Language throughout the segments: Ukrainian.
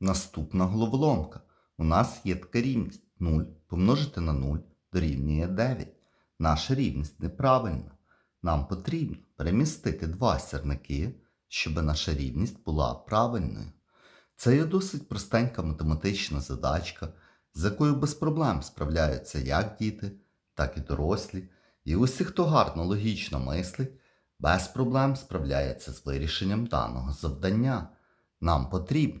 Наступна головоломка. У нас є така рівність 0 помножити на 0 дорівнює 9. Наша рівність неправильна. Нам потрібно перемістити два сірники, щоб наша рівність була правильною. Це є досить простенька математична задачка, з якою без проблем справляються як діти, так і дорослі. І усі, хто гарно логічно мислить, без проблем справляється з вирішенням даного завдання. Нам потрібно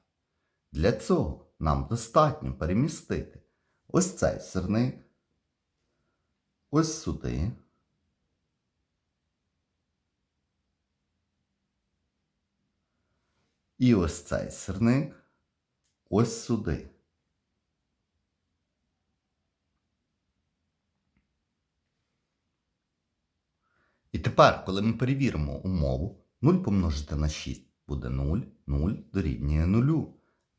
Для цього нам достатньо перемістити ось цей сирник, ось сюди. І ось цей сирник ось сюди. І тепер, коли ми перевіримо умову, 0 помножити на 6 буде 0, 0 дорівнює 0.